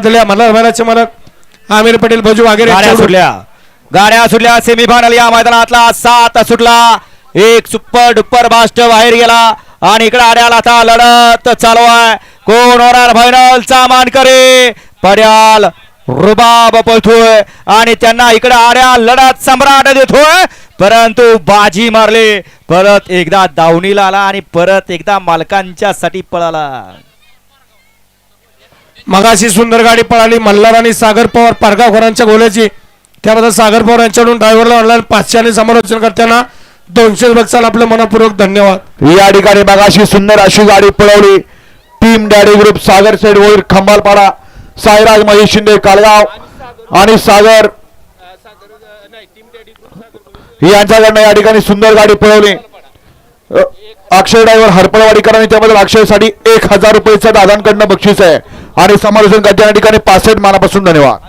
दिले मला महिलाचे मालक आमिर पटेल भजू वगैरे गाड्या सुटल्या. गाड्या सुटल्या सेमीफायनल या मैदानातला सात सुटला. एक सुपर डुप्पर बास्ट बाहेर गेला आणि इकडे आड्याला आता लढत चालू आहे. कोण होणार फायनलचा मानकरी? पड्याल रुबाब पळतोय आणि त्यांना इकडे आड्या लढत सम्राट देतोय. परंतु बाजी मारले. परत एकदा दावणीला आला आणि परत एकदा मालकांच्या साठी पळाला. मगाशी सुंदर गाडी पळाली मल्हार आणि सागर पवार पारगावकरांच्या गोल्याची त्याबद्दल सागर पवार यांच्याकडून ड्रायव्हरला ऑनलाईन पाचशे आणि समालोचन करताना दोनशे बक्षाल आपलं मनपूर्वक धन्यवाद. या ठिकाणी मगाशी सुंदर अशी गाडी पळवली. टीम डॅडी ग्रुप सागर सेड वैर खंबालपाडा साईराज महेश शिंदे कालगाव आणि सागर. यांच्याकडनं या ठिकाणी सुंदर गाडी पळवली. अक्षय ड्रायव्हर हरपळवाडीकरांनी त्याबद्दल अक्षयसाठी एक हजार रुपयेचं दादांकडनं बक्षीस आहे. आणि समालोचन करते या ठिकाणी पासष्ट मानापासून धन्यवाद.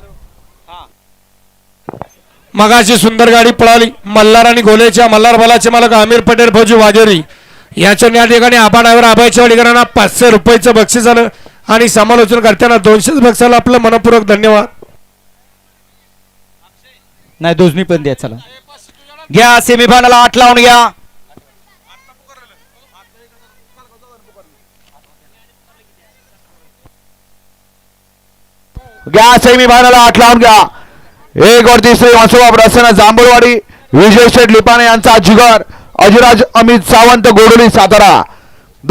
मगाशी सुंदर गाडी पळाली. मल्हार आणि गोलेच्या मल्हार बलाचे मालक आमिर पटेल भोजू वाजेरी. याच्या या ठिकाणी आबा ड्रायव्हर आबाईच्या वाडीकरांना पाचशे रुपयाचं बक्षीस झालं आणि समालोचन करताना दोनशेच बक्षाला आपलं मनपूर्वक धन्यवाद. नाही दोन्ही पण द्या चला. घ्या सेमीफायनल आठ लावून घ्या. घ्या सेमी फायनल आठ लावून घ्या. एक वर तिसरी वासोबा प्रसन्न जांभूळवाडी विजय शेठ लिपाणे यांचा जिगर. अजिराज अमित सावंत गोडोली सातारा.